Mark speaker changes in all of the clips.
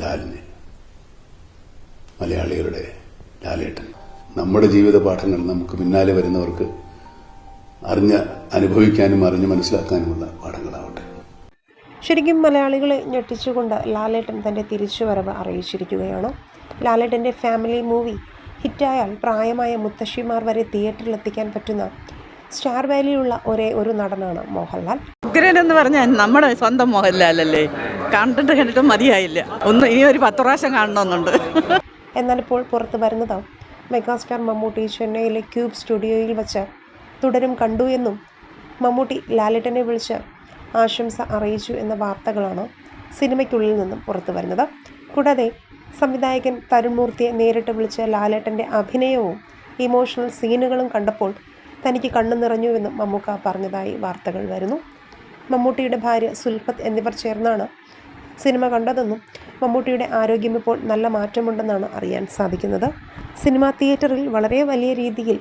Speaker 1: ലാലിനെ. മലയാളികളുടെ ലാലേട്ടൻ. നമ്മുടെ ജീവിത പാഠങ്ങൾ നമുക്ക് പിന്നാലെ വരുന്നവർക്ക് അറിഞ്ഞ അനുഭവിക്കാനും അറിഞ്ഞ് മനസ്സിലാക്കാനുമുള്ള പാഠങ്ങളാവട്ടെ.
Speaker 2: ശരിക്കും മലയാളികളെ ഞെട്ടിച്ചുകൊണ്ട് ലാലേട്ടൻ തന്റെ തിരിച്ചുവരവ് അറിയിച്ചിരിക്കുകയാണ്. ലാലേട്ടന്റെ ഫാമിലി മൂവി ഹിറ്റായാൽ പ്രായമായ മുത്തശ്ശിമാർ വരെ തിയേറ്ററിൽ എത്തിക്കാൻ പറ്റുന്ന സ്റ്റാർ വാലിയുള്ള ഒരേ ഒരു നടനാണ് മോഹൻലാൽ.
Speaker 3: ഉഗ്രൻ എന്ന് പറഞ്ഞാൽ നമ്മുടെ സ്വന്തം മോഹൻലാലല്ലേ? കണ്ടിട്ട് കണ്ടിട്ട് മതിയായില്ല. ഒന്ന് ഇനി ഒരു പത്ത് പ്രാവശ്യം കാണണമെന്നുണ്ട്.
Speaker 2: എന്നാലിപ്പോൾ പുറത്ത് പുറത്തു വരുന്നത്. മെഗാസ്റ്റാർ മമ്മൂട്ടി ചെന്നൈയിലെ ക്യൂബ് സ്റ്റുഡിയോയിൽ വച്ച് തുടരും കണ്ടു എന്നും മമ്മൂട്ടി ലാലേട്ടനെ വിളിച്ച് ആശംസ അറിയിച്ചു എന്ന വാർത്തകളാണ് സിനിമയ്ക്കുള്ളിൽ നിന്നും പുറത്തു വരുന്നത്. കൂടാതെ സംവിധായകൻ തരുൺ മൂർത്തിയെ നേരിട്ട് വിളിച്ച് ലാലേട്ടന്റെ അഭിനയവും ഇമോഷണൽ സീനുകളും കണ്ടപ്പോൾ തനിക്ക് കണ്ണു നിറഞ്ഞുവെന്നും മമ്മൂക്ക പറഞ്ഞതായി വാർത്തകൾ വരുന്നു. മമ്മൂട്ടിയുടെ ഭാര്യ സുൽഫത്ത് എന്നിവർ ചേർന്നാണ് സിനിമ കണ്ടതെന്നും മമ്മൂട്ടിയുടെ ആരോഗ്യം ഇപ്പോൾ നല്ല മാറ്റമുണ്ടെന്നാണ് അറിയാൻ സാധിക്കുന്നത്. സിനിമാ തിയേറ്ററിൽ വളരെ വലിയ രീതിയിൽ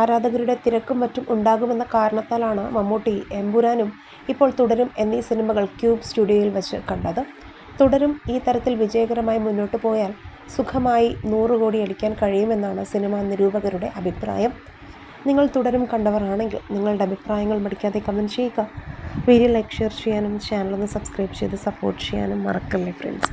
Speaker 2: ആരാധകരുടെ തിരക്കും മറ്റും ഉണ്ടാകുമെന്ന കാരണത്താലാണ് മമ്മൂട്ടി എമ്പുരാനും ഇപ്പോൾ തുടരും എന്നീ സിനിമകൾ ക്യൂബ് സ്റ്റുഡിയോയിൽ വെച്ച് കണ്ടത്. തുടരും ഈ തരത്തിൽ വിജയകരമായി മുന്നോട്ട് പോയാൽ സുഖമായി നൂറ് കോടി അടിക്കാൻ കഴിയുമെന്നാണ് സിനിമാ നിരൂപകരുടെ അഭിപ്രായം. നിങ്ങൾ തുടരും കണ്ടവരാണെങ്കിൽ നിങ്ങളുടെ അഭിപ്രായങ്ങൾ മടിക്കാതെ കമന്റ് ചെയ്യുക. വീഡിയോ ലൈക്ക് ഷെയർ ചെയ്യാനും ചാനലൊന്ന് സബ്സ്ക്രൈബ് ചെയ്ത് സപ്പോർട്ട് ചെയ്യാനും മറക്കല്ലേ ഫ്രണ്ട്സ്